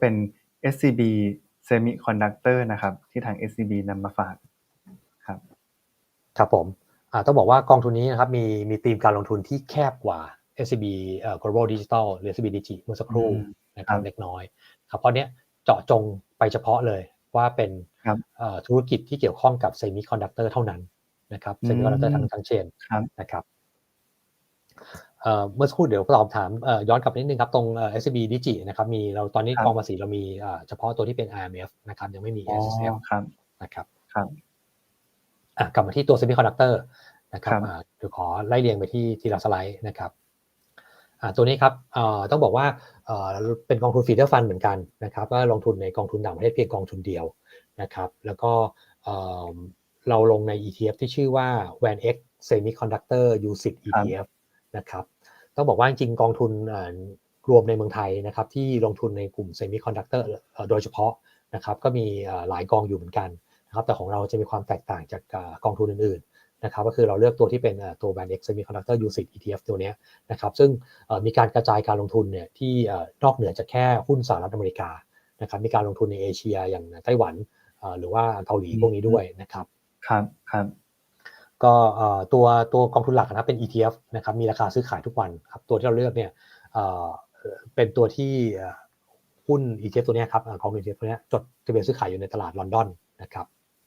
เป็น SCB Semiconductor นะครับ ที่ทาง SCB นำมาฝากครับ ครับผมอ่าต้องบอกว่ากองทุนนี้นะครับมีมีธีมการลงทุนที่แคบกว่า SCB เอ่อ Global Digital หรือ SCB Digi เมื่อสักครู่อืมนะครับครับเล็กน้อยครับเพราะเนี้ยเจาะจงไปเฉพาะเลยว่าเป็นครับเอ่อธุรกิจที่เกี่ยวข้องกับเซมิคอนดักเตอร์เท่านั้นนะครับอืมเซมิคอนดักเตอร์ทั้งทั้งเชนครับนะครับ เอ่อเมื่อสักครู่เดี๋ยวตอบถามเอ่อย้อนกลับนิดนึงครับ ตรงเอ่อ SCB Digi นะครับมีเราตอนนี้ครับกองภาษีเรามีเอ่อเฉพาะตัวที่เป็น IMF นะครับยังไม่มีอ๋อ SSF ครับนะครับครับอะกลับมาที่ตัวเซมิคอนดักเตอร์นะครับครับอ่าเดี๋ยวขอไล่เรียงไปที่ทีละสไลด์นะครับอ่าตัวนี้ครับเอ่อต้องบอกว่าเอ่อเป็นกองทุนฟีเดอร์ฟันเหมือนกันนะครับก็ลงทุนในกองทุนต่างประเทศเพียงกองทุนเดียวนะครับแล้วก็เอ่อเราลงใน ETF ที่ชื่อว่า VanX Semiconductor UCIT ETF นะครับต้องบอกว่าจริงๆกองทุนเอ่อรวมในเมืองไทยนะครับที่ลงทุนในกลุ่มเซมิคอนดักเตอร์โดยเฉพาะนะครับก็มีเอ่อหลายกองอยู่เหมือนกันนะครับแต่ของเราจะมีความแตกต่างจากอ่ากองทุนอื่นๆนะครับก็คือเราเลือกตัวที่เป็นอ่าตัว Band X Semiconductor UCIT ETF ตัวเนี้ยนะครับซึ่งเอ่อมีการกระจายการลงทุนเนี่ยที่เอ่อนอกเหนือจากแค่หุ้นสหรัฐอเมริกานะครับมีการลงทุนในเอเชียอย่างไต้หวันเอ่อหรือว่าเกาหลีอืมพวกนี้ด้วยนะครับครับครับ ก็ตัวตัวกองทุนหลักนะครับเป็น ETF นะครับมีราคาซื้อขายทุกวันครับตัวที่เราเลือกเนี่ยเป็นตัวที่หุ้น ETF ตัวเนี้ยครับเอ่อกองทุน ETF ตัวเนี้ยจดทะเบียนซื้อขายอยู่ในตลาดลอนดอนนะครับ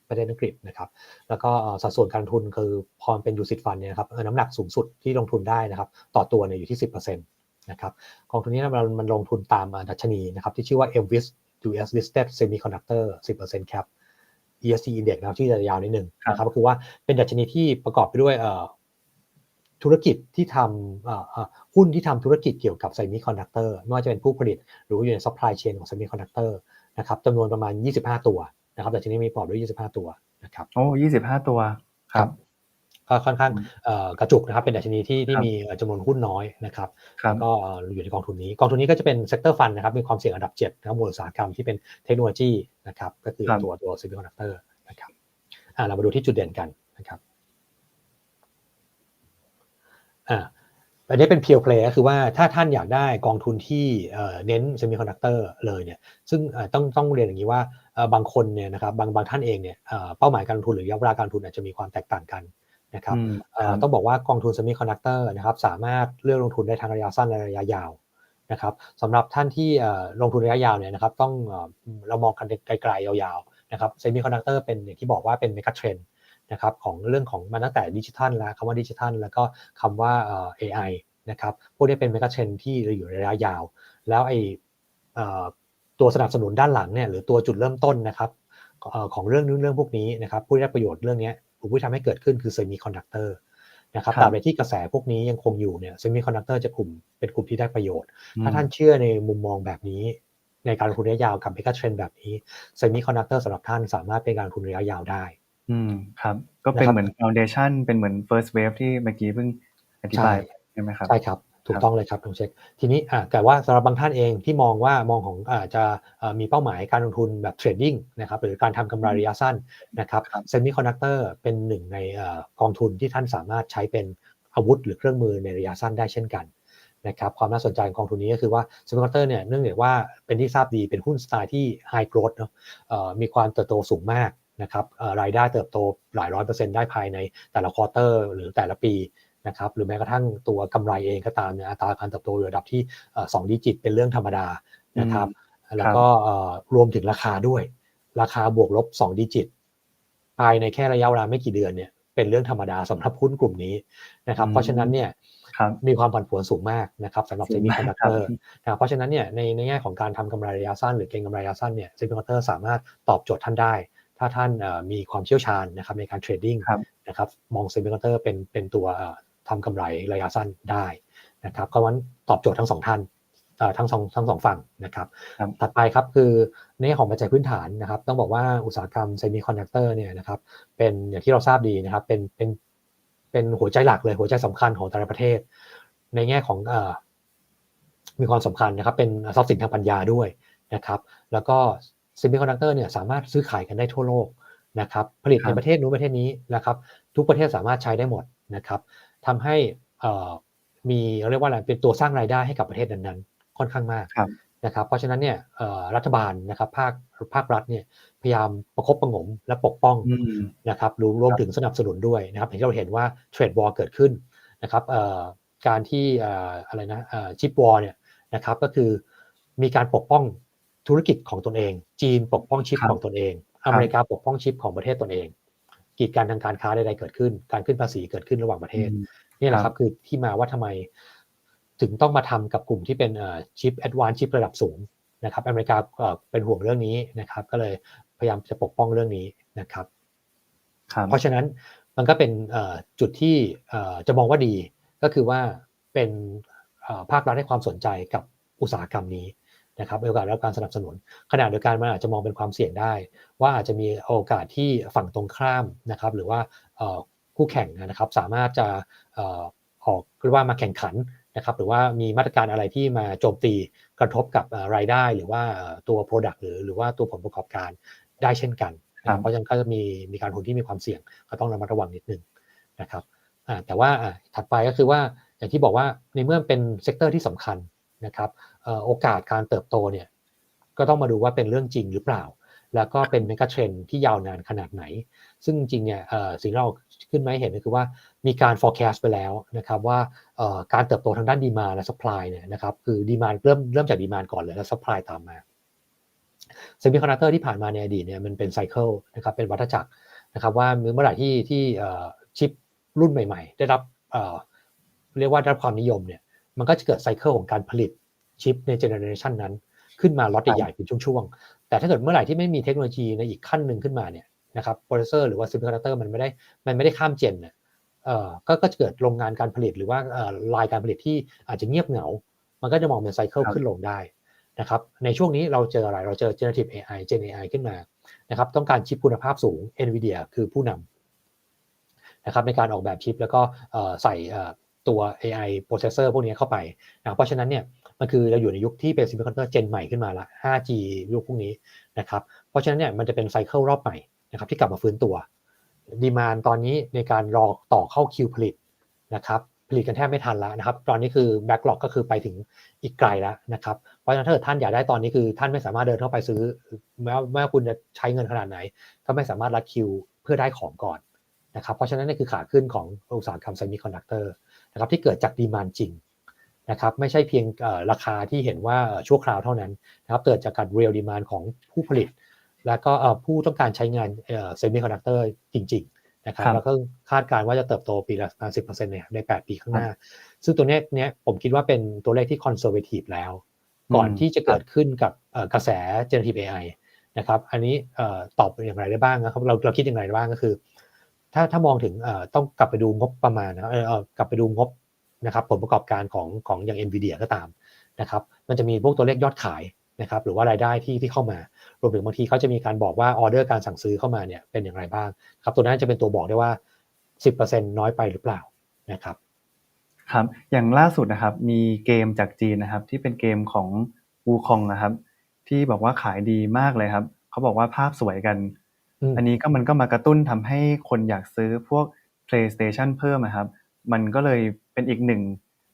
ประเทศอังกฤษนะครับแล้วก็สัดส่วนการลงทุนคือพอเป็นยูสิตฟันเนี่ยครับน้ำหนักสูงสุดที่ลงทุนได้นะครับต่อตัวเนี่ยอยู่ที่ 10%นะครับกองทุนนี้มันมันลงทุนตามดัชนีนะครับที่ชื่อว่า MWIS US Listed Semiconductor 10% Cap ESG Index นะครับชื่อจะยาวนิดนึงนะครับก็คือว่าเป็นดัชนีที่ประกอบไปด้วยเอ่อธุรกิจที่ทำเอ่อเอ่อหุ้นที่ทำธุรกิจเกี่ยวกับเซมิคอนดักเตอร์ไม่ว่าจะเป็นผู้ผลิต หรือว่าอยู่ในซัพพลายเชนของเซมิคอนดักเตอร์นะครับจำนวนประมาณ 25 ตัวนะครับดัชนีมีประกอบด้วย 25 ตัวนะครับโอ้ยี่สิบห้าตัวครับ ก็ค่อนข้างอืมเอ่อกระจุกนะครับเป็นดัชนีที่ที่ครับมีเอ่อจำนวนหุ้นน้อยนะครับครับก็เอ่ออยู่ในกองทุนนี้ กองทุนนี้ก็จะเป็นเซกเตอร์ฟันนะครับมีความเสี่ยงอันดับ7นะครับมูลอุตสาหกรรมที่เป็นเทคโนโลยีนะครับก็คือครับตัวตัวซิลิคอนดักเตอร์นะครับอ่าเรามาดูที่จุดเด่นกันนะครับอ่าอันนี้เป็นเพียวเพลย์ก็คือว่าถ้าท่านอยากได้กองทุนที่เอ่อเน้นเซมิคอนดักเตอร์เลยเนี่ยซึ่งเอ่อต้องต้องเรียนอย่างนี้ว่าเอ่อบางคนเนี่ยนะครับบางบางท่านเองเนี่ยเอ่อเป้าหมายการลงทุนหรือระยะเวลาการลงทุนอาจจะมีความแตกต่างกัน นะครับอืมเอ่คอรับต้องบอกว่ากองทุนเซมิคอนดักเตอร์นะครับสามารถเลือกลงทุนได้ทั้งระยะสั้นและระยะยาวนะครับสำหรับท่านที่เอ่อลงทุนระยะยาวเนี่ยนะครับต้องเอ่อเรามองกันไกลๆยาวๆนะครับเซมิคอนดักเตอร์เป็นอย่างที่บอกว่าเป็นเมกะเทรนนะครับของเรื่องของมันตั้งแต่ดิจิทัลแล้วคำว่าดิจิทัลแล้วก็คำว่าเอ่อ AI นะครับพวกนี้เป็นเมกะเทรนที่อยู่ในระยะยาว แล้วไอเอ่อตัวสนับสนุนด้านหลังเนี่ยหรือตัวจุดเริ่มต้นนะครับเอ่อของเรื่องนู้นเรื่องพวกนี้นะครับผู้ได้ประโยชน์เรื่องเนี้ยผู้ที่ทำให้เกิดขึ้นคือเซมิคอนดักเตอร์นะครับครับตราบใดที่กระแสพวกนี้ยังคงอยู่เนี่ยเซมิคอนดักเตอร์จะกลุ่มเป็นกลุ่มที่ได้ประโยชน์ ถ้าท่านเชื่อในมุมมองแบบนี้ ในการลงทุนระยะยาวกับเมกะเทรนแบบนี้เซมิคอนดักเตอร์สำหรับท่านสามารถเป็นการลงทุนระยะยาวได้ อืมครับก็เป็นนะครับเหมือน foundation เป็นเหมือน first wave ที่เมื่อกี้เพิ่งอธิบายไปใช่ไหมครับใช่ครับ ถูกต้องเลยครับต้องเช็ค ทีนี้อะแต่ว่าสำหรับบางท่านเองที่มองว่ามองของอาจจะเอ่อมีเป้าหมายการลงทุนแบบเทรดดิ้งนะครับหรือการทำกำไรระยะสั้นนะครับครับเซมิคอนดักเตอร์เป็นหนึ่งในเอ่อกองทุนที่ท่านสามารถใช้เป็นอาวุธหรือเครื่องมือในระยะสั้นได้เช่นกันนะครับความน่าสนใจของกองทุนนี้ก็คือว่าเซมิคอนดักเตอร์เนี่ยเนื่องจากว่าเป็นที่ทราบดีเป็นหุ้นสไตล์ที่ไฮโกรดเนาะเอ่อมีความเติบโตสูงมากนะครับเอ่อรายได้เติบโตหลายร้อยเปอร์เซ็นต์ได้ภายในแต่ละควอเตอร์หรือแต่ละปี นะครับหรือแม้กระทั่งตัวกำไรเองก็ตามเนี่ยอัตราการเติบโตอยู่ระดับที่เอ่อสองดิจิตเป็นเรื่องธรรมดานะครับแล้วก็เอ่อรวมถึงราคาด้วย ราคาบวกลบ2ดิจิตภายในแค่ระยะเวลาไม่กี่เดือนเนี่ยเป็นเรื่องธรรมดาสำหรับหุ้นกลุ่มนี้นะครับอืมเพราะฉะนั้นเนี่ยครับมีความผันผวนสูงมากนะครับสำหรับสูเซงมิมากคอนดักครัเตบอร์นะครับเพราะฉะนั้นเนี่ยในในแง่ของการทำกำไรระยะสั้นหรือเก็งกำไรระยะสั้นเนี่ยเซมิคอนดักเตอร์สามารถตอบโจทย์ท่านได้ ถ้าท่านเอ่อมีความเชี่ยวชาญนะครับในการเทรดดิ้งครับนะครับมองเซมิคอนดักเตอร์เป็นเป็นตัวเอ่อ ทำกำไรระยะสั้นได้นะครับก็วันตอบโจทย์ทั้งสองท่านเอ่อทั้งสองทั้งสองฝั่งนะครับครับถัดไปครับคือในแง่ของปัจจัยพื้นฐานนะครับ ต้องบอกว่าอุตสาหกรรมเซมิคอนดักเตอร์เนี่ยนะครับเป็นอย่างที่เราทราบดีนะครับเป็นเป็นเป็นหัวใจหลักเลยหัวใจสำคัญของแต่ละประเทศ ในแง่ของเอ่อมีความสำคัญนะครับเป็นทรัพย์สินทางปัญญาด้วยนะครับ แล้วก็เซมิคอนดักเตอร์เนี่ยสามารถซื้อขายกันได้ทั่วโลกนะครับ ผลิตครัในบประเทศนู้นประเทศนี้นะครับ ทุกประเทศสามารถใช้ได้หมดนะครับ ทำให้เอ่อมีเรียกว่าอะไรเป็นตัวสร้างรายได้ให้กับประเทศนั้นๆ ค่อนข้างมากครับนะครับเพราะฉะนั้นเนี่ยเอ่อรัฐบาลนะครับภาคภาครัฐเนี่ยพยายามประคบประหงมและปกป้องอืมนะครับรวมรวมถึงสนับสนุนด้วยนะครับอย่างที่เราเห็นว่าเทรดวอร์เกิดขึ้นนะครับเอ่อการที่เอ่ออะไรนะชิปวอร์เนี่ยนะครับก็คือมีการปกป้องธุรกิจของตนเอง จีนปกป้องชิปครับของตนเอง อเมริกาปกป้องชิปของประเทศตนเอง กีดการทางการค้าใดๆเกิดขึ้น การขึ้นภาษีเกิดขึ้นระหว่างประเทศอืมนี่แหละคครัรับบคือที่มาว่าทำไมถึงต้องมาทำกับกลุ่มที่เป็นชิปแอดวานชิประดับสูงนะครับอเมริกาเอ่อเป็นห่วงเรื่องนี้นะครับ ก็เลยพยายามจะปกป้องเรื่องนี้นะครับครับเพราะฉะนั้นมันก็เป็นเอ่อจุดที่เอ่อจะมองว่าดีก็คือว่าเป็นเอ่อภาครัฐให้ความสนใจกับอุตสาหกรรมนี้ นะครับมีโอกาสได้รับการสนับสนุนขณะเดียวกันมันอาจจะมองเป็นความเสี่ยงได้ ว่าอาจจะมีโอกาสที่ฝั่งตรงข้ามนะครับ หรือว่าเอ่อคู่แข่งนะครับสามารถจะเอ่อออกเรียกว่ามาแข่งขันนะครับหรือว่ามีมาตรการอะไรที่มาโจมตีกระทบกับเอ่อรายได้ หรือว่าเอ่อตัว Product หรือหรือว่าตัวผลประกอบการได้เช่นกันนะครับเพราะฉะนั้นก็จะมีมีการลงทุนที่มีความเสี่ยงก็ต้องระมัดระวังนิดนึงนะครับอ่าแต่ว่าอ่าถัดไปก็คือว่าอย่างที่บอกว่าในเมื่อเป็นเซกเตอร์ที่สำคัญ นะครับเอ่อโอกาสการเติบโตเนี่ยก็ต้องมาดูว่าเป็นเรื่องจริงหรือเปล่า แล้วก็เป็นเมกะเทรนที่ยาวนานขนาดไหน ซึ่งจริงๆเนี่ยเอ่อสิ่งที่เราขึ้นมาให้เห็นก็คือว่ามีการ forecast ไปแล้วนะครับว่าเอ่อการเติบโตทางด้านดีมาและ supply เนี่ยนะครับคือดีมาเริ่มเริ่มจากดีมาก่อนเลยแล้ว supply ตามมาเซมิคอนดักเตอร์ที่ผ่านมาในอดีตเนี่ยมันเป็นไซเคิลนะครับเป็นวัฏจักรนะครับว่าเมื่อไหร่ที่ที่เอ่อชิปรุ่นใหม่ ๆ ได้รับเอ่อเรียกว่าได้รับความนิยมเนี่ย มันก็จะเกิดไซเคิลของการผลิตชิปในเจเนอเรชันนั้นขึ้นมาล็อตใหญ่ๆเป็นช่วงๆ แต่ถ้าเกิดเมื่อไหร่ที่ไม่มีเทคโนโลยีในอีกขั้นหนึ่งขึ้นมาเนี่ยนะครับโปรเซสเซอร์หรือว่าซิมิคอนดักเตอร์มันไม่ได้มันไม่ได้ข้ามเจนเนี่ยเอ่อก็ก็จะเกิดโรงงานการผลิตหรือว่าเอ่อลายการผลิตที่อาจจะเงียบเหงา มันก็จะมองเป็นไซเคิลครับขึ้นลงได้นะครับในช่วงนี้เราเจออะไรเราเจอ generative AI Gen AI ขึ้นมานะครับต้องการชิปคุณภาพสูง NVIDIA คือผู้นำนะครับในการออกแบบชิปแล้วก็ ตัว AI processor พวกนี้เข้าไปนะเพราะฉะนั้นเนี่ยมันคือเราอยู่ในยุคที่เป็น semiconductor gen ใหม่ขึ้นมาละ 5G ยุคพวกนี้นะครับเพราะฉะนั้นเนี่ยมันจะเป็นไซเคิลรอบใหม่นะครับที่กลับมาฟื้นตัวดีมานตอนนี้ในการรอต่อเข้าคิวผลิตนะครับผลิตกันแทบไม่ทันแล้วนะครับตอนนี้คือแบ็กหลอกก็คือไปถึงอีกไกลแล้วนะครับเพราะฉะนั้นถ้าเกิดท่านอยากได้ตอนนี้คือท่านไม่สามารถเดินเข้าไปซื้อแม้ว่าแม้ว่าคุณจะใช้เงินขนาดไหน ก็ไม่สามารถรัดคิวเพื่อได้ของก่อนนะครับเพราะฉะนั้นนี่คือขาขึ้นของอุตสาหกรรมเซมิคอนดักเตอร์ นะครับที่เกิดจากดีมานจริงนะครับไม่ใช่เพียงเอ่อราคาที่เห็นว่าเอ่อชั่วคราวเท่านั้นนะครับเกิดจากการเรียลดีมานของผู้ผลิต แล้วก็เอ่อผู้ต้องการใช้งานเซมิคอนดักเตอร์จริง ๆ นะครับครับแล้วก็คาดการณ์ว่าจะเติบโตปีละประมาณสิบเปอร์เซ็นต์เนี่ยในแปดปีข้างหน้า ซึ่งตัวเนี้ยเนี้ยผมคิดว่าเป็นตัวเลขที่คอนเซอร์เวทีฟแล้ว ก่อนอืมที่จะเกิดขึ้นกับเอ่อกระแส generative AI นะครับอันนี้เอ่อตอบอย่างไรได้บ้างนะครับเราเราคิดอย่างไรได้บ้างก็คือ ถ้าถ้ามองถึงเอ่อต้องกลับไปดูงบประมาณนะเออเอ่อกลับไปดูงบนะครับผลประกอบการของของอย่าง NVIDIA ก็ตามนะครับมันจะมีพวกตัวเลขยอดขายนะครับหรือว่ารายได้ที่ที่เข้ามารวมถึงบางทีเขาจะมีการบอกว่าออเดอร์การสั่งซื้อเข้ามาเนี่ยเป็นอย่างไรบ้างครับตัวนั้นจะเป็นตัวบอกได้ว่า 10%น้อยไปหรือเปล่านะครับครับอย่างล่าสุดนะครับมีเกมจากจีนนะครับที่เป็นเกมของวูคองนะครับที่บอกว่าขายดีมากเลยครับเขาบอกว่าภาพสวยกัน อืมอันนี้ก็มันก็มากระตุ้นทำให้คนอยากซื้อพวก PlayStation เพิ่มนะครับ มันก็เลยเป็นอีกหนึ่ง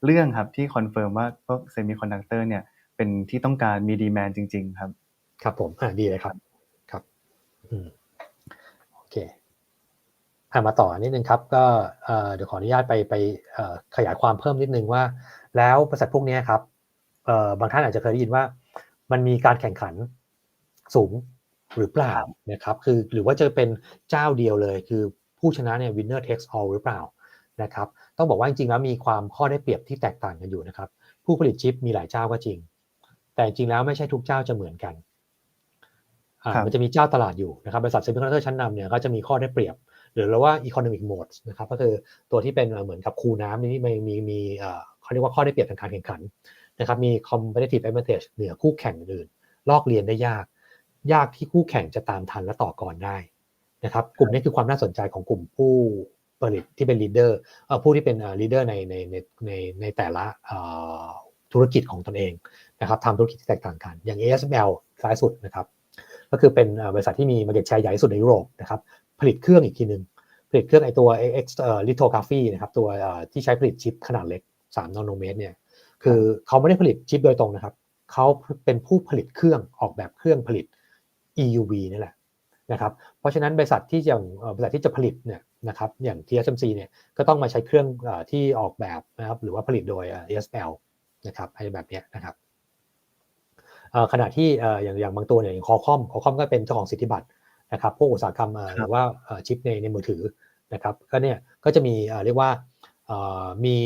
เรื่องครับที่คอนเฟิร์มว่าพวกเซมิคอนดักเตอร์เนี่ยเป็นที่ต้องการมีดีแมนจริง ๆ ครับ ครับผมอ่าดีเลยครับครับอืมโอเคอ่ามาต่อนิดนึงครับก็เอ่อเดี๋ยวขออนุญาตไปไปเอ่อขยายความเพิ่มนิดนึงว่า แล้วบริษัทพวกเนี้ยครับเอ่อบางท่านอาจจะเคยได้ยินว่า มันมีการแข่งขันสูง หรือเปล่านะครับคือหรือว่าจะเป็นเจ้าเดียวเลย คือผู้ชนะเนี่ย winner takes all หรือเปล่านะครับต้องบอกว่าจริงๆแล้วมีความข้อได้เปรียบที่แตกต่างกันอยู่นะครับผู้ผลิตชิปมีหลายเจ้าก็จริง แต่จริงๆแล้วไม่ใช่ทุกเจ้าจะเหมือนกันอ่าครับมันจะมีเจ้าตลาดอยู่นะครับบริษัทเซมิคอนดักเตอร์ชั้นนำเนี่ยก็จะมีข้อได้เปรียบ หรือเรียกว่า economic modes นะครับก็คือตัวที่เป็นเอ่อเหมือนกับคูน้ำนี่มีมีมีเอ่อเขาเรียกว่าข้อได้เปรียบทางการแข่งขันนะครับมี competitive advantage เหนือคู่แข่งอื่นๆลอกเรียนได้ยาก ยากที่คู่แข่งจะตามทันและต่อกรได้นะครับกลุ่มนี้คือความน่าสนใจของกลุ่มผู้ผลิตที่เป็น leader เอ่อผู้ที่เป็นเอ่อ leader ในในในในในแต่ละธุรกิจของตนเองนะครับทำธุรกิจที่แตกต่างกัน อย่าง ASML ซ้ายสุดนะครับก็คือเป็นบริษัทที่มี market share ใหญ่สุดในยุโรปนะครับผลิตเครื่องอีกทีหนึ่งผลิตเครื่องไอตัว X เอ่อ lithography นะครับตัวที่ใช้ผลิตชิปขนาดเล็ก3นาโนเมตรเนี่ยคือเขาไม่ได้ผลิตชิปโดยตรงนะครับเขาเป็นผู้ผลิตเครื่องออกแบบเครื่องผลิต EUV นี่แหละนะครับเพราะฉะนั้นบริษัทที่จะเอ่อบริษัทที่จะผลิตเนี่ยนะครับอย่าง TSMC เนี่ยก็ต้องมาใช้เครื่องเออที่ออกแบบนะครับหรือว่าผลิตโดยเอ่อ ASML นะครับอะไรแบบเนี้ยนะครับเอ่อขณะที่เอ่ออย่างอย่างบางตัวเนี่ยอย่างคอคอมคอคอมก็เป็นเจ้าของสิทธิบัตรนะครับพวกอุตสาหกรรมเอ่อครับหรือว่าเอ่อชิปในในมือถือนะครับก็เนี่ยก็จะมีเอ่อเรียกว่าเอ่อมี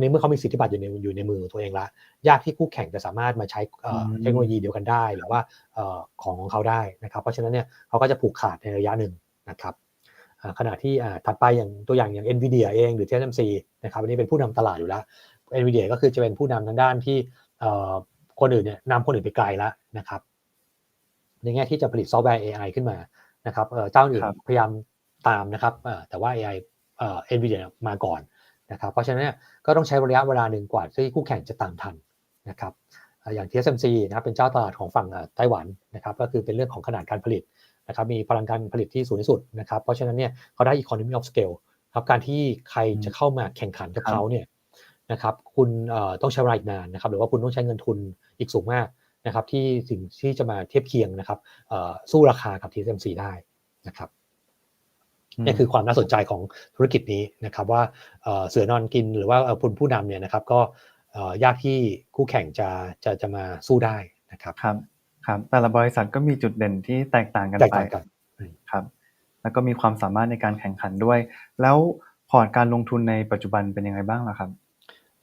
ในเมื่อเขามีสิทธิบัตรอยู่ในอยู่ในมือของตัวเองละยากที่คู่แข่งจะสามารถมาใช้เอ่อเทคโนโลยีเดียวกันได้ หรือว่าเอ่อของของเขาได้นะครับ เพราะฉะนั้นเนี่ยเขาก็จะผูกขาดในระยะหนึ่งนะครับอ่าขณะที่อ่าถัดไปอย่างตัวอย่างอย่าง NVIDIA เองหรือ TSMC นะครับอันนี้เป็นผู้นำตลาดอยู่แล้ว NVIDIA ก็คือจะเป็นผู้นำทางด้านที่เอ่อคนอื่นเนี่ยนำคนอื่นไปไกลแล้วนะครับในแง่ที่จะผลิตซอฟต์แวร์ AI ขึ้นมานะครับเอ่อเจ้าอื่นครับพยายามตามนะครับเอ่อแต่ว่า AI เอ่อ NVIDIA มาก่อน นะครับเพราะฉะนั้นก็ต้องใช้ระยะเวลาหนึ่งกว่าที่คู่แข่งจะตามทันนะครับอย่าง TSMC นะครับเป็นเจ้าตลาดของฝั่งไต้หวันนะครับก็คือเป็นเรื่องของขนาดการผลิตนะครับมีพลังการผลิตที่สูงที่สุดนะครับเพราะฉะนั้นเนี่ยเขาได้ economy of scale ครับการที่ใครจะเข้ามาแข่งขันกับเขาเนี่ยนะครับคุณต้องใช้เวลาอีกนานนะครับหรือว่าคุณต้องใช้เงินทุนอีกสูงมากนะครับที่ถึงที่จะมาเทียบเคียงนะครับสู้ราคากับ TSMC ได้นะครับ นี่คือความน่าสนใจของธุรกิจนี้นะครับว่าเอ่อเสือนอนกินหรือว่าเอ่อผู้ผู้นำเนี่ยนะครับก็เอ่อยากที่คู่แข่งจะจะจะมาสู้ได้นะครับครับครับแต่ละบริษัทก็มีจุดเด่นที่แตกต่างกันแตกไปต่างกันครับแล้วก็มีความสามารถในการแข่งขันด้วย แล้วพอร์ตการลงทุนในปัจจุบันเป็นยังไงบ้างล่ะครับ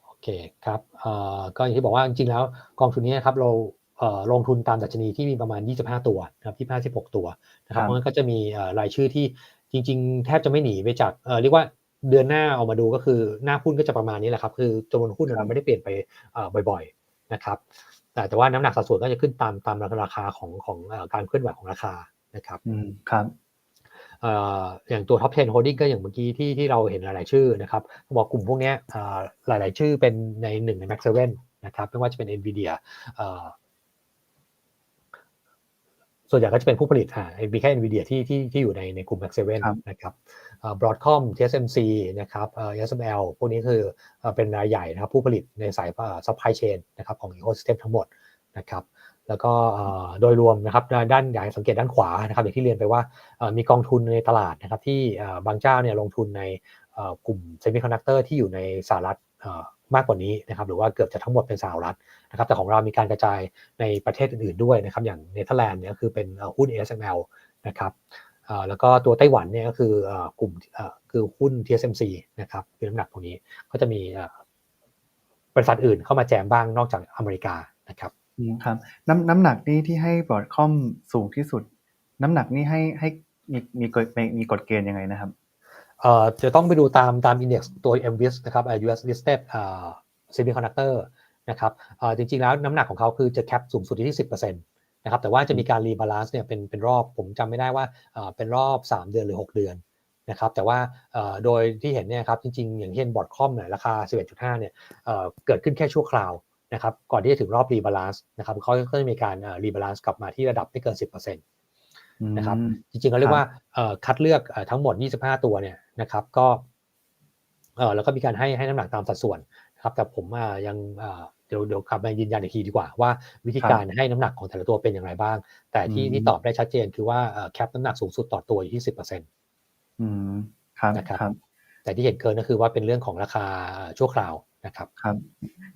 โอเคครับเอ่อก็อย่างที่บอกว่าจริงๆแล้วกองทุนนี้นะครับเราเอ่อลงทุนตามดัชนีที่มีประมาณ 25 ตัวนะครับ25 16 ตัวนะครับครับเพราะงั้นก็จะมีเอ่อรายชื่อที่ จริง ๆ แทบจะไม่หนีไปจากเอ่อเรียกว่าเดือนหน้าเอามาดูก็คือหน้าหุ้นก็จะประมาณนี้แหละครับคือจำนวนหุ้นเนี่ยมันไม่ได้เปลี่ยนไปเอ่อบ่อยๆนะครับแต่แต่ว่าน้ำหนักสัดส่วนก็จะขึ้นตามตามราคาของของเอ่อการเคลื่อนไหวของราคานะครับอืมครับเอ่ออย่างตัว top 10 holding ก็อย่างเมื่อกี้ที่ที่เราเห็นหลาย ๆ ชื่อนะครับต้องบอกกลุ่มพวกเนี้ยเอ่อหลาย ๆ ชื่อเป็นในหนึ่งใน Max 7นะครับไม่ว่าจะเป็น Nvidia เอ่อ ส่วนใหญ่ก็จะเป็นผู้ผลิตอ่ามีแค่ Nvidia ที่ที่ที่อยู่ในในกลุ่ม Max ครับ7นะครับเอ่อ Broadcom TSMC นะครับเอ่อ SML พวกนี้คือเอ่อเป็นรายใหญ่นะครับผู้ผลิตในสายเอ่อ supply chain นะครับของ ecosystem ทั้งหมดนะครับแล้วก็เอ่อโดยรวมนะครับด้านด้านอยากให้สังเกตด้านขวานะครับอย่างที่เรียนไปว่าเอ่อมีกองทุนในตลาดนะครับที่เอ่อบางเจ้าเนี่ยลงทุนในเอ่อกลุ่มเซมิคอนดักเตอร์ที่อยู่ในสหรัฐเอ่อ มากกว่านี้นะครับหรือว่าเกือบจะทั้งหมดเป็นสหรัฐนะครับแต่ของเรามีการกระจายในประเทศอื่นๆด้วยนะครับอย่างเนเธอร์แลนด์เนี่ยคือเป็นเอ่อหุ้น ASML นะครับแล้วก็ตัวไต้หวันเนี่ยก็คือกลุ่มคือหุ้น TSMC นะครับคือน้ำหนักตรงนี้ก็จะมีบริษัทอื่นเข้ามาแจมบ้างนอกจากอเมริกานะครับครับน้ำน้ำหนักนี่ที่ให้บรอดคอมสูงที่สุด น้ำหนักนี่ให้ให้มีมีกฎมีมีกฎเกณฑ์ยังไงนะครับ เอ่อจะต้องไปดูตามตาม index ตัว MWIS นะครับเอ่อ US listed เอ่อ semiconductor นะครับเอ่อจริงๆแล้วน้ำหนักของเขาคือจะแคปสูงสุดที่ 10%นะครับแต่ว่าจะมีการรีบาลานซ์เนี่ยเป็นเป็นรอบผมจำไม่ได้ว่าเอ่อเป็นรอบ 3 เดือนหรือ 6 เดือนนะครับแต่ว่าเอ่อโดยที่เห็นเนี่ยครับจริงๆ อย่างเช่นบอร์ดคอมเนี่ยราคา 11.5 เนี่ยเอ่อเกิดขึ้นแค่ชั่วคราวนะครับก่อนที่จะถึงรอบรีบาลานซ์นะครับเขาก็จะมีการรีบาลานซ์กลับมาที่ระดับไม่เกิน 10%นะครับอืมจริงๆเขาเรียครักบว่าเอ่อคัดเลือกเอ่อทั้งหมด 25 ตัวเนี่ย นะครับก็เออแล้วก็มีการให้ให้น้ำหนักตามสัดส่วนนะครับแต่ผมอะยังเอ่อเดี๋ยวเดี๋ยวกลับมายืนยันอีกทีดีกว่าว่าวิธีการให้น้ำหนักของแต่ละตัวเป็นอย่างไรบ้าง แต่ที่อืมที่ตอบได้ชัดเจนคือว่าเอ่อแคปน้ำหนักสูงสุดต่อตัวอยู่ที่10%อืมครับนะครับครับ แต่ที่เห็นเกินก็คือว่าเป็นเรื่องของราคาเอ่อชั่วคราวนะครับครับ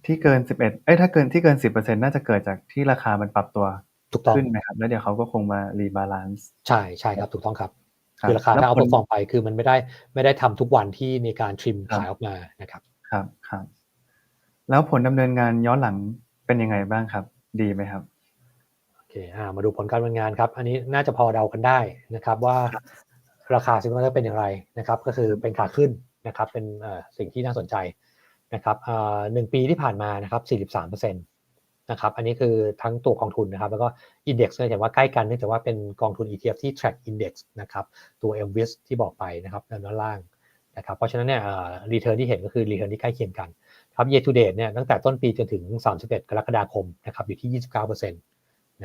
ที่เกินสิบเอ็ดเอ้ยถ้าเกินที่เกินสิบเปอร์เซ็นน่าจะเกิดจากที่ราคามันปรับตัวถูกต้องขึ้นไหมครับแล้วเดี๋ยวเขาก็คงมารีบาลานซ์ใช่ใช่ครับถูกต้องครับ ครับคือราคาแล้วถ้าเอาผลเปอร์ฟอร์มไปคือมันไม่ได้ไม่ได้ทำทุกวันที่มีการทริมครับขายออกมานะครับ ครับครับ แล้วผลดำเนินงานย้อนหลังเป็นยังไงบ้างครับ ดีไหมครับโอเคอ่ามาดูผลการดำเนินงานครับ อันนี้น่าจะพอเดากันได้นะครับ ว่าราคาซิมเมอร์เป็นอย่างไรนะครับ ก็คือเป็นขาขึ้นนะครับ เป็นเอ่อสิ่งที่น่าสนใจนะครับอ่าหนึ่งปีที่ผ่านมานะครับ43%นะครับ อันนี้คือทั้งตัวกองทุนนะครับ แล้วก็อินเด็กซ์เนี่ยเห็นว่าใกล้กันเนื่องจากว่าเป็นกองทุน ETF ที่ track index นะครับตัว MWIS ที่บอกไปนะครับด้านล่างนะครับเพราะฉะนั้นเนี่ยรีเทิร์นที่เห็นก็คือรีเทิร์นที่ใกล้เคียงกันครับ year to date เนี่ยตั้งแต่ต้นปีจนถึง 31 กรกฎาคมนะครับอยู่ที่ 29%น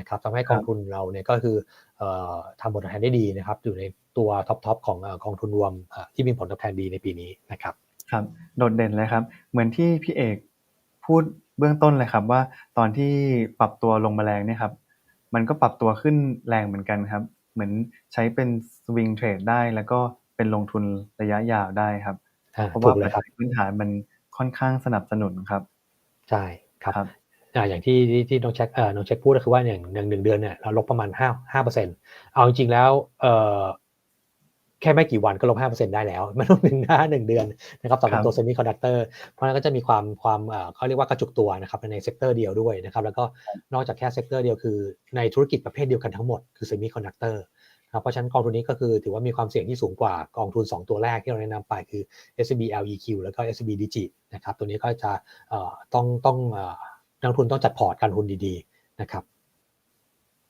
ะครับทำให้กองทุนเราเนี่ยก็คือเอ่อทำผลตอบแทนได้ดีนะครับอยู่ในตัวท็อปทอปของเอ่อกองทุนรวมเอ่อที่มีผลตอบแทนดีในปีนี้นะครับครับโดดเด่นเลยครับ เหมือนที่พี่เอกพูพูด เบื้องต้นเลยครับว่า ตอนที่ปรับตัวลงมาแรงเนี่ยครับ มันก็ปรับตัวขึ้นแรงเหมือนกันครับ เหมือนใช้เป็นสวิงเทรดได้ แล้วก็เป็นลงทุนระยะยาวได้ครับ อ่าเพราะถูว่ากเลปัยจครับจัยพื้นฐานมันค่อนข้างสนับสนุนครับใช่ครับครับ อ่าอย่างที่ที่ที่น้องแจ็คเอ่อน้องแจ็คพูดก็คือว่าอย่างหนึ่งหนึ่งเดือนเนี่ยเราลบประมาณห้าห้าเปอร์เซ็นต์เอาจริงๆแล้วเอ่อ แค่ไม่กี่วันก็ลบห้าเปอร์เซ็นได้แล้ว ไม่ต้องถึงหน้าหนึ่งเดือนนะครับสำหรับครับตัวเซมิคอนดักเตอร์เพราะฉะนั้นก็จะมีความความเอ่อเขาเรียกว่ากระจุกตัวนะครับในเซกเตอร์เดียวด้วยนะครับแล้วก็นอกจากแค่เซกเตอร์เดียวคือในธุรกิจประเภทเดียวกันทั้งหมดคือเซมิคอนดักเตอร์ครับเพราะฉะนั้นกองทุนนี้ก็คือถือว่ามีความเสี่ยงที่สูงกว่ากองทุน 2 ตัวแรกที่เราแนะนำไปคือ SCB LEQ แล้วก็ SCB Digi นะครับตัวนี้ก็จะเอ่อต้องต้องเอ่อนักลงทุนต้องจัดพอร์ตการลงทุนดีๆนะครับ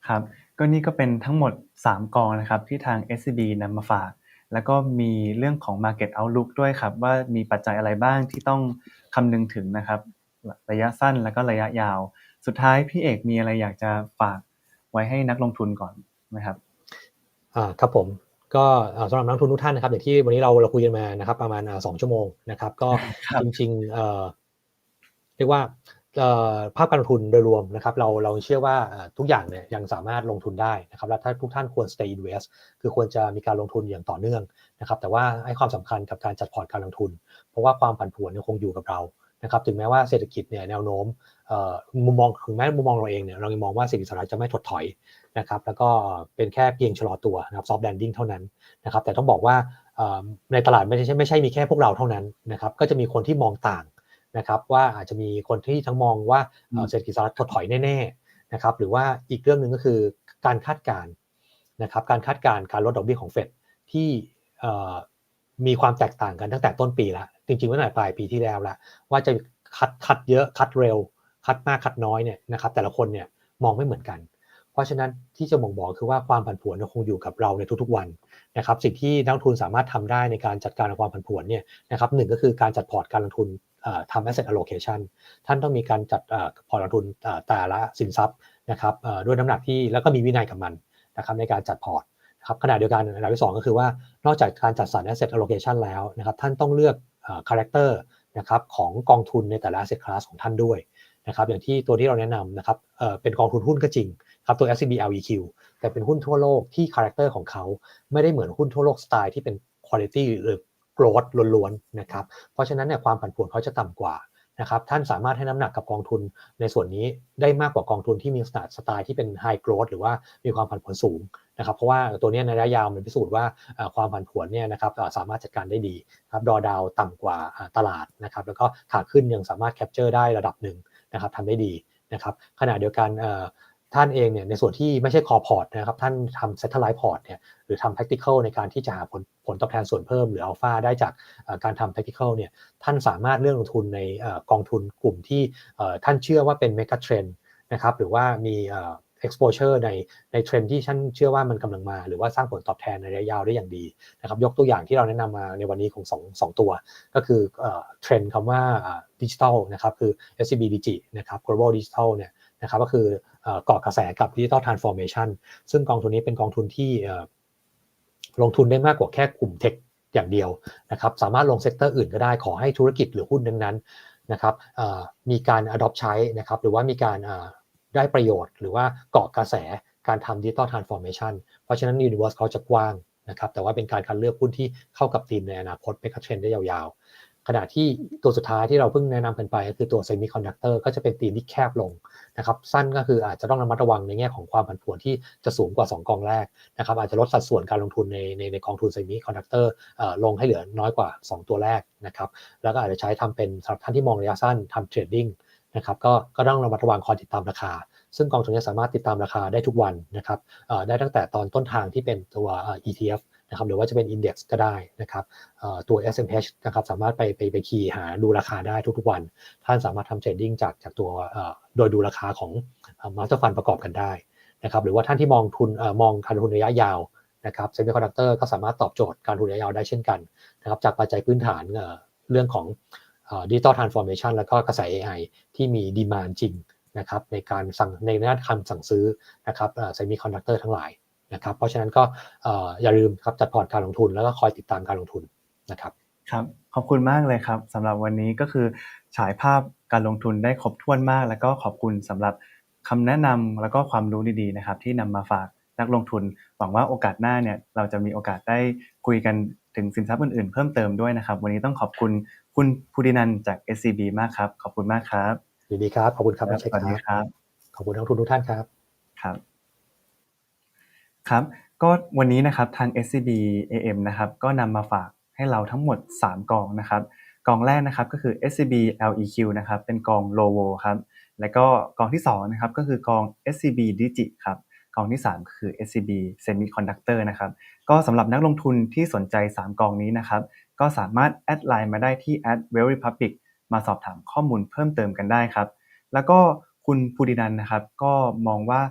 ครับก็นี่ก็เป็นทั้งหมด 3 กองนะครับที่ทาง SCB นำมาฝาก แล้วก็มีเรื่องของ Market Outlook ด้วยครับ ว่ามีปัจจัยอะไรบ้างที่ต้องคำนึงถึงนะครับ ระยะสั้นแล้วก็ระยะยาว สุดท้ายพี่เอกมีอะไรอยากจะฝากไว้ให้นักลงทุนก่อนไหมครับอ่าครับผมก็อ่าสำหรับนักลงทุนทุกท่านนะครับอย่างที่วันนี้เราเราคุยกันมานะครับ ประมาณอ่าสองชั่วโมงนะครับ ก็ครับจริงๆเอ่อเรียกว่าเอ่อ ภาพการลงทุนโดยรวมนะครับเราเราเชื่อว่าทุกอย่างเนี่ยยังสามารถลงทุนได้นะครับและถ้าทุกท่านควร stay invest คือควรจะมีการลงทุนอย่างต่อเนื่องนะครับแต่ว่าให้ความสำคัญกับการจัดพอร์ตการลงทุน เพราะว่าความผันผวนยังคงอยู่กับเรานะครับถึงแม้ว่าเศรษฐกิจเนี่ยแนวโน้มมุมมองถึงแม้มุมมองเราเองเนี่ยเรายังมองว่าเศรษฐกิจสหรัฐจะไม่ถดถอยนะครับแล้วก็เป็นแค่เพียงชะลอตัวนะครับ soft landing เท่านั้นนะครับแต่ต้องบอกว่าในตลาดไม่ใช่ไม่ใช่มีแค่พวกเราเท่านั้นนะครับก็จะมีคนที่มองต่าง นะครับว่าอาจจะมีคนที่ทั้งมองว่าเอ่อเศรษฐกิจสหรัฐถดถอยแน่ๆนะครับหรือว่าอีกเรื่องหนึ่งก็คือการคาดการณ์นะครับการคาดการณ์การลดดอกเบี้ยของเฟดที่เอ่อมีความแตกต่างกันตั้งแต่ต้นปีแล้วจริงๆตั้งแต่ปลายปีที่แล้วแล้วว่าจะคัดคัดเยอะคัดเร็ว คัดมากคัดน้อยเนี่ยนะครับแต่ละคนเนี่ยมองไม่เหมือนกัน เพราะฉะนั้นที่จะบ่งบอกคือว่าความผันผวนยังคงอยู่กับเราในทุกๆวันนะครับสิ่งที่นักลงทุนสามารถทำได้ในการจัดการกับความผันผวนเนี่ยนะครับหนึ่งก็คือการจัดพอร์ตการลงทุนเอ่อ ทำ asset allocation ท่านต้องมีการจัดพอร์ตลงทุนแต่ละสินทรัพย์นะครับด้วยน้ำหนักที่แล้วก็มีวินัยกับมันนะครับในการจัดพอร์ตครับขณะเดียวกันอันดับที่สองก็คือว่านอกจากการจัดสรร asset allocation แล้วนะครับท่านต้องเลือกเอ่อ character นะครับของกองทุนในแต่ละ asset class ของท่านด้วยนะครับอย่างที่ตัวที่เราแนะนำนะครับเป็นกองทุนหุ้นก็จริงครับตัว SCB LEQ แต่เป็นหุ้นทั่วโลกที่คาแรคเตอร์ของเขาไม่ได้เหมือนหุ้นทั่วโลกสไตล์ที่เป็น quality หรือ growth ล้วนๆนะครับเพราะฉะนั้นเนี่ยความผันผวนเขาจะต่ำกว่านะครับท่านสามารถให้น้ำหนักกับกองทุนในส่วนนี้ได้มากกว่ากองทุนที่มีสไตล์ที่เป็น high growth หรือว่ามีความผันผวนสูงนะครับเพราะว่าตัวเนี้ยในระยะยาวมันพิสูจน์ว่าความผันผวนเนี่ยนะครับสามารถจัดการได้ดีครับดอดาวต่ำกว่าตลาดนะครับแล้วก็ขาขึ้นยังสามารถ capture ได้ระดับหนึ่งนะครับทำได้ดีนะครับขณะเดียวกันเอ่อ ท่านเองเนี่ยในส่วนที่ไม่ใช่ core port นะครับท่านทำ satellite port เนี่ยหรือทำ tactical ในการที่จะหาผลผลตอบแทนส่วนเพิ่มหรือ alpha ได้จากการทำ tactical เนี่ยท่านสามารถเลือกลงทุนในกองทุนกลุ่มที่ท่านเชื่อว่าเป็น mega trend นะครับหรือว่ามีเอ่อ exposure ในในเทรนที่ท่านเชื่อว่ามันกำลังมา หรือว่าสร้างผลตอบแทนในระยะยาวได้อย่างดีนะครับยกตัวอย่างที่เราแนะนำมาในวันนี้ของสองสองตัว ก็คือเทรนด์คำว่าดิจิทัลนะครับคือ SCB Digi นะครับ Global Digital เนี่ยนะครับก็คือ เกาะกระแสกับ Digital Transformation ซึ่งกองทุนนี้เป็นกองทุนที่ลงทุนได้มากกว่าแค่กลุ่มเทคอย่างเดียวนะครับสามารถลงเซกเตอร์อื่นก็ได้ขอให้ธุรกิจหรือหุ้นนั้นๆนะครับมีการ adopt ใช้นะครับหรือว่ามีการได้ประโยชน์ หรือว่าเกาะกระแสการทำ Digital Transformation เพราะฉะนั้น Universe เขาจะกว้างนะครับแต่ว่าเป็นการคัดเลือกหุ้นที่เข้ากับธีมในอนาคตเป็นคัดเทรนได้ยาวๆ ขณะที่ตัวสุดท้ายที่เราเพิ่งแนะนำกันไปก็คือตัว Semiconductor ก็จะเป็นธีมที่แคบลงนะครับสั้นก็คืออาจจะต้องระมัดระวังในแง่ของความผันผวนที่จะสูงกว่า 2 กองแรกนะครับอาจจะลดสัดส่วนการลงทุนในในในกองทุน Semiconductor เอ่อลงให้เหลือน้อยกว่า 2 ตัวแรกนะครับแล้วก็อาจจะใช้ทำเป็นสำหรับท่านที่มองระยะสั้นทำเทรดดิ้งนะครับก็ก็ต้องระมัดระวังคอยติดตามราคา ซึ่งกองทุนนี้สามารถติดตามราคาได้ทุกวันนะครับได้ตั้งแต่ตอนต้นทางที่เป็นตัว ETF นะครับหรือว่าจะเป็น Index ก็ได้นะครับเอ่อตัว SMH นะครับสามารถไปไปไปคีย์หาดูราคาได้ทุกๆวัน ท่านสามารถทำเทรดดิ้งจากจากตัวโดยดูราคาของมาสเตอร์ฟันประกอบกันได้นะครับหรือว่าท่านที่มองทุนมองการทุนระยะยาวนะครับเซมิคอนดักเตอร์ก็สามารถตอบโจทย์การทุนระยะยาวได้เช่นกันนะครับจากปัจจัยพื้นฐานเอ่อเรื่องของดิจิตอลทรานส์ฟอร์เมชันแล้วก็กระแส AI ที่มีดีมานจริงนะครับในการสั่งในด้านคำสั่งซื้อนะครับเซมิคอนดักเตอร์ทั้งหลาย นะครับ เพราะฉะนั้นก็เอ่ออย่าลืมครับจัดพอร์ตการลงทุนแล้วก็คอยติดตามการลงทุนนะครับครับขอบคุณมากเลยครับสำหรับวันนี้ก็คือฉายภาพการลงทุนได้ครบถ้วนมาก แล้วก็ขอบคุณสำหรับคำแนะนำแล้วก็ความรู้ดีๆนะครับ ที่นำมาฝากนักลงทุน หวังว่าโอกาสหน้าเนี่ยเราจะมีโอกาสได้คุยกันถึงสินทรัพย์อื่นๆ เพิ่มเติมด้วยนะครับ วันนี้ต้องขอบคุณคุณภูดินันท์จาก SCB มากครับ ขอบคุณมากครับยินดีครับ ขอบคุณครับครับน้องเช็คสวัสดีคครับรับ ขอบคุณนักลงทุนทุกท่านครับ ครับ ครับ ก็วันนี้นะครับทาง SCB AM นะครับก็นำมาฝากให้เราทั้งหมด 3 กองนะครับกองแรกนะครับก็คือ SCB LEQ นะครับเป็นกอง Low Vol ครับแล้วก็กองที่2นะครับก็คือกอง SCB Digi ครับกองที่ 3 ก็คือ SCB Semiconductor นะครับก็สำหรับนักลงทุนที่สนใจ 3 กองนี้นะครับก็สามารถแอดไลน์มาได้ที่ w e l l Republic มาสอบถามข้อมูลเพิ่มเติมกันได้ครับ แล้วก็คุณภูดินันนะครับก็มองว่า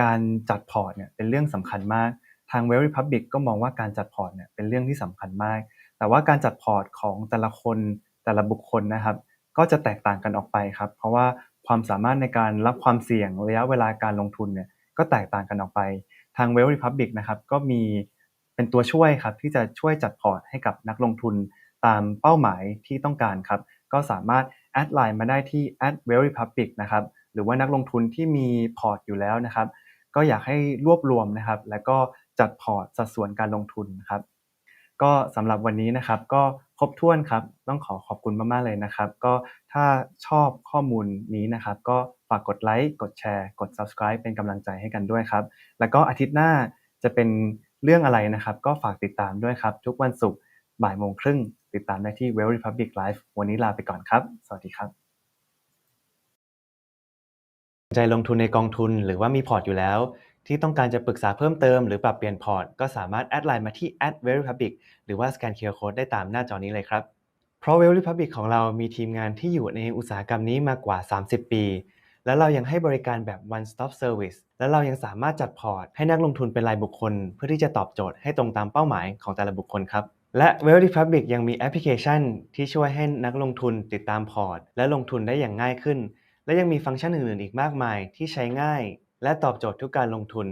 การจัดพอร์ตเนี่ยเป็นเรื่องสำคัญมาก ทาง w e l l Republic ก็มองว่าการจัดพอร์ตเนี่ยเป็นเรื่องที่สำคัญมาก แต่ว่าการจัดพอร์ตของแต่ละคนแต่ละบุคคลนะครับ ก็จะแตกต่างกันออกไปครับ เพราะว่าความสามารถในการรับความเสี่ยงระยะเวลาการลงทุนเนี่ยก็แตกต่างกันออกไป ทาง w e l l Republic นะครับก็มีเป็นตัวช่วยครับที่จะช่วยจัดพอร์ตให้กับนักลงทุนตามเป้าหมายที่ต้องการครับ ก็สามารถแอดไลน์มาได้ที่ w e l l Republic นะครับ หรือว่านักลงทุนที่มีพอร์ตอยู่แล้วนะครับ ก็อยากให้รวบรวมนะครับ แล้วก็จัดพอร์ตสัดส่วนการลงทุนครับ ก็สำหรับวันนี้นะครับ ก็ครบถ้วนครับ ต้องขอขอบคุณมากๆเลยนะครับ ก็ถ้าชอบข้อมูลนี้นะครับ ก็ฝากกดไลค์กดแชร์กด subscribe เป็นกำลังใจให้กันด้วยครับ แล้วก็อาทิตย์หน้าจะเป็นเรื่องอะไรนะครับ ก็ฝากติดตามด้วยครับ ทุกวันศุกร์บ่ายโมงครึ่งติดตามได้ที่ Well Republic Live วันนี้ลาไปก่อนครับ สวัสดีครับ ใจลงทุนในกองทุนหรือว่ามีพอร์ตอยู่แล้ว ที่ต้องการจะปรึกษาเพิ่มเติมหรือปรับเปลี่ยนพอร์ต ก็สามารถแอดไลน์มาที่ w e l l Republic หรือว่าสแกน QR Code ได้ตามหน้าจอนี้เลยครับ เพราะ w e l l Republic ของเรามีทีมงานที่อยู่ในอุตสาหกรรมนี้มากว่า 30 ปี และเรายังให้บริการแบบ one stop service และเรายังสามารถจัดพอร์ต ให้นักลงทุนเป็นรายบุคคล เพื่อที่จะตอบโจทย์ให้ตรงตามเป้าหมายของแต่ละบุคคลครับและ w e l l Republic ยังมีแอปพลิเคชันที่ช่วยให้นักลงทุนติดตามพอร์ต และลงทุนได้อย่างง่ายขึ้น และยังมีฟังก์ชันอื่นๆ อีกมากมายที่ใช้ง่าย และตอบโจทย์ทุกการลงทุน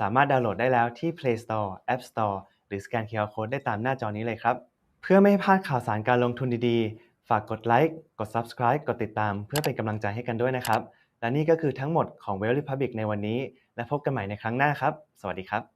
สามารถดาวน์โหลดได้แล้วที่ Play Store App Store หรือสแกน QR Code ได้ตามหน้าจอนี้เลยครับ เพื่อไม่ให้พลาดข่าวสารการลงทุนดีๆ ฝากกดไลค์กด Subscribe กดติดตาม เพื่อเป็นกำลังใจให้กันด้วยนะครับ และนี่ก็คือทั้งหมดของ Well Republic ในวันนี้ และพบกันใหม่ในครั้งหน้าครับ สวัสดีครับ